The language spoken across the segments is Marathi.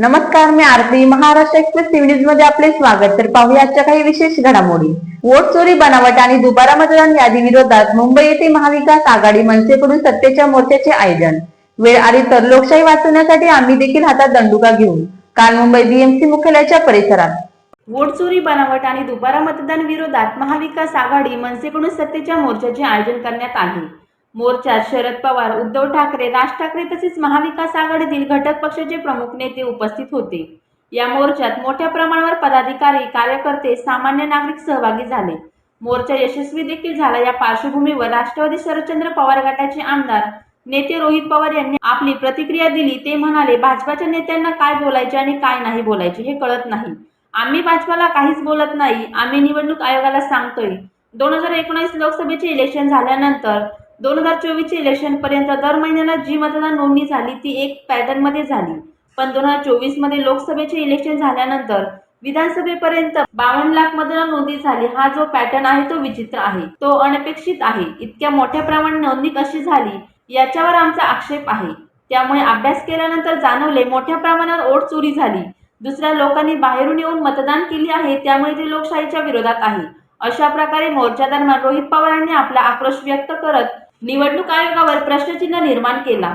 नमस्कार मी आरती. महाराष्ट्र एक्सप्रेस टीव्ही न्यूजमध्ये आपले स्वागत. तर पाहूया आजच्या काही विशेष घडामोडी. वोट चोरी बनावट आणि दुबारा मतदान यादी विरोधात मुंबई येथे महाविकास आघाडी मनसेकडून सत्तेच्या मोर्चाचे आयोजन. वेळ आली तर लोकशाही वाचवण्यासाठी आम्ही देखील हातात दंडुका घेऊ काल मुंबई बीएमसी मुख्यालयाच्या परिसरात. वोट चोरी बनावट आणि दुबारा मतदान विरोधात महाविकास आघाडी मनसेकडून सत्तेच्या मोर्चाचे आयोजन करण्यात आले. मोर्चात शरद पवार उद्धव ठाकरे राज ठाकरे तसेच महाविकास आघाडीतील घटक पक्षाचे प्रमुख नेते उपस्थित होते. या मोर्चात मोठ्या प्रमाणावर पदाधिकारी कार्यकर्ते सामान्य नागरिक सहभागी झाले. मोर्चा यशस्वी देखील झाला. या पार्श्वभूमीवर राष्ट्रवादी शरदचंद्र पवार गटाचे आमदार नेते रोहित पवार यांनी आपली प्रतिक्रिया दिली. ते म्हणाले भाजपाच्या नेत्यांना काय बोलायचे आणि काय नाही बोलायचे हे कळत नाही. आम्ही भाजपाला काहीच बोलत नाही. आम्ही निवडणूक आयोगाला सांगतोय. दोन हजार एकोणीस लोकसभेचे इलेक्शन झाल्यानंतर दोन हजार चोवीसचे इलेक्शन पर्यंत दर महिन्याला जी मतदान नोंदणी झाली ती एक पॅटर्नमध्ये झाली. पण दोन हजार चोवीसमध्ये लोकसभेचे इलेक्शन झाल्यानंतर विधानसभेपर्यंत बावन्न लाख मतदान नोंदणी झाली. हा जो पॅटर्न आहे तो विचित्र आहे. तो अनपेक्षित आहे. इतक्या मोठ्या प्रमाणात नोंदणी कशी झाली याच्यावर आमचा आक्षेप आहे. त्यामुळे अभ्यास केल्यानंतर जाणवले मोठ्या प्रमाणावर ओट चोरी झाली. दुसऱ्या लोकांनी बाहेरून येऊन मतदान केले आहे त्यामुळे ते लोकशाहीच्या विरोधात आहे. अशा प्रकारे मोर्चा दरम्यान रोहित पवारांनी आपला आक्रोश व्यक्त करत निवडणूक आयोगावर प्रश्नचिन्ह निर्माण केला.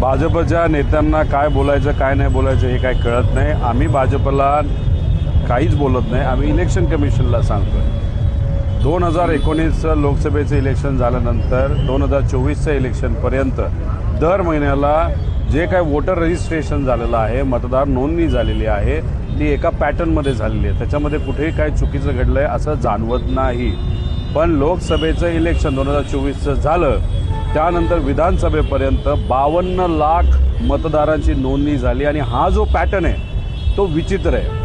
भाजपच्या नेत्यांना काय बोलायचं काय नाही बोलायचं हे काय कळत नाही. आम्ही भाजपला काहीच बोलत नाही. आम्ही इलेक्शन कमिशनला सांगतोय. दोन हजार एकोणीसचं लोकसभेचं इलेक्शन झाल्यानंतर दोन हजार चोवीसचं इलेक्शनपर्यंत दर महिन्याला जे काय वोटर रजिस्ट्रेशन झालेलं आहे मतदार नोंदणी झालेली आहे ती एका पॅटर्नमध्ये झालेली आहे. त्याच्यामध्ये कुठेही काय चुकीचं घडलं आहे असं जाणवत नाही. पण लोकसभेचं इलेक्शन दोन हजार चोवीसचं झालं. त्यानंतर विधानसभेपर्यंत बावन्न लाख मतदारांची नोंदणी झाली आणि हा जो पॅटर्न आहे तो विचित्र आहे.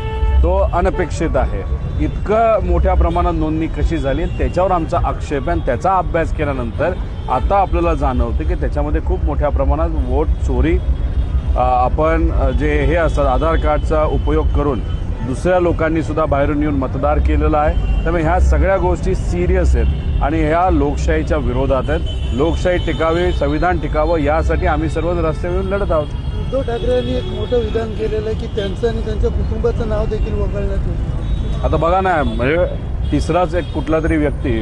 तो अनपेक्षित आहे. इतकं मोठ्या प्रमाणात नोंदणी कशी झाली त्याच्यावर आमचा आक्षेप आहे आणि त्याचा अभ्यास केल्यानंतर आता आपल्याला जाणवते की त्याच्यामध्ये खूप मोठ्या प्रमाणात वोट चोरी आपण जे हे असतात आधार कार्डचा उपयोग करून दुसऱ्या लोकांनी सुद्धा बाहेरून येऊन मतदार केलेला आहे. त्यामुळे ह्या सगळ्या गोष्टी सिरियस आहेत. आणि ह्या लोकशाहीच्या विरोधात आहेत. लोकशाही टिकावी संविधान टिकावं यासाठी आम्ही सर्वच रस्त्यावर येऊन लढत आहोत. उद्धव ठाकरे यांनी एक मोठं विधान केलेलं आहे की त्यांचं आणि त्यांच्या कुटुंबाचं नाव देखील वगळण्यात येईल. आता बघा ना म्हणजे तिसराच एक कुठला तरी व्यक्ती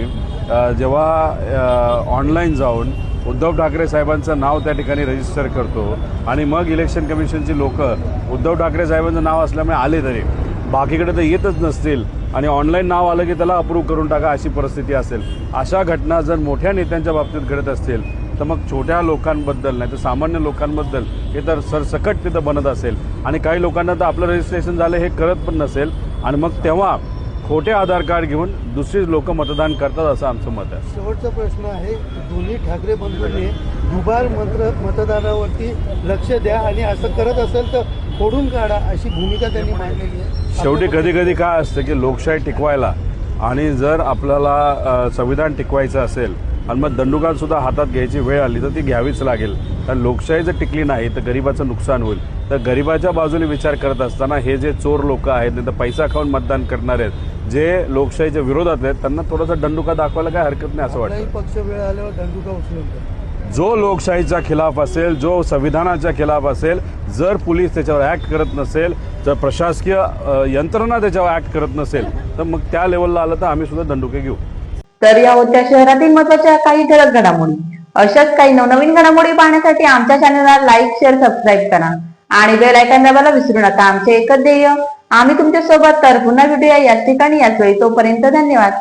जेव्हा ऑनलाईन जाऊन उद्धव ठाकरे साहेबांचं नाव त्या ठिकाणी रजिस्टर करतो आणि मग इलेक्शन कमिशनची लोक उद्धव ठाकरे साहेबांचं नाव असल्यामुळे आले तरी. बाकीकडे तर येतच नसतील. आणि ऑनलाईन नाव आलं की त्याला अप्रूव्ह करून टाका अशी परिस्थिती असेल. अशा घटना जर मोठ्या नेत्यांच्या बाबतीत घडत असतील तर मग छोट्या लोकांबद्दल नाही तर सामान्य लोकांबद्दल हे तर सरसकट तिथं बनत असेल. आणि काही लोकांना तर आपलं रजिस्ट्रेशन झालं हे करत पण नसेल. आणि मग तेव्हा खोटे आधार कार्ड घेऊन दुसरी लोक मतदान करतात असं आमचं मत आहे. शेवटचा प्रश्न आहे दोन्ही ठाकरे बंधूंनी दुबार मंत्र मतदानावरती लक्ष द्या आणि असं करत असेल तर फोडून काढा अशी भूमिका त्यांनी मांडलेली आहे. शेवटी कधी कधी काय असतं की लोकशाही टिकवायला आणि जर आपल्याला संविधान टिकवायचं असेल आणि मग दंडुकात सुद्धा हातात घ्यायची वेळ आली तर ती घ्यावीच लागेल. कारण लोकशाही जर टिकली नाही तर गरिबाचं नुकसान होईल. तर गरिबाच्या बाजूने विचार करत असताना हे जे चोर लोक आहेत नाही तर पैसा खाऊन मतदान करणारे आहेत जे लोकशाहीच्या विरोधात आहेत त्यांना थोडासा दंडुका दाखवायला काय हरकत नाही असं वाटतं. पक्ष वेळ आल्यावर दंडुका उचलून. जो लोकशाहीच्या खिलाफ असेल जो संविधानाच्या खिलाफ असेल जर पोलीस त्याच्यावर ॲक्ट करत नसेल जर प्रशासकीय यंत्रणा त्याच्यावर ॲक्ट करत नसेल तर मग त्या लेवलला आलं तर आम्ही सुद्धा दंडुके घेऊ. तर या होत्या शहरातील महत्त्वाच्या काही ठळक घडामोडी. अशाच काही नवनवीन घडामोडी पाहण्यासाठी आमच्या चॅनलला लाईक शेअर सबस्क्राईब करा. आणि बेल आयकॉन दाबायला विसरू नका. आमचे एकच ध्येय आम्ही तुमच्यासोबत तर पुन्हा भेटूया याच ठिकाणी. याच वेळी तोपर्यंत धन्यवाद.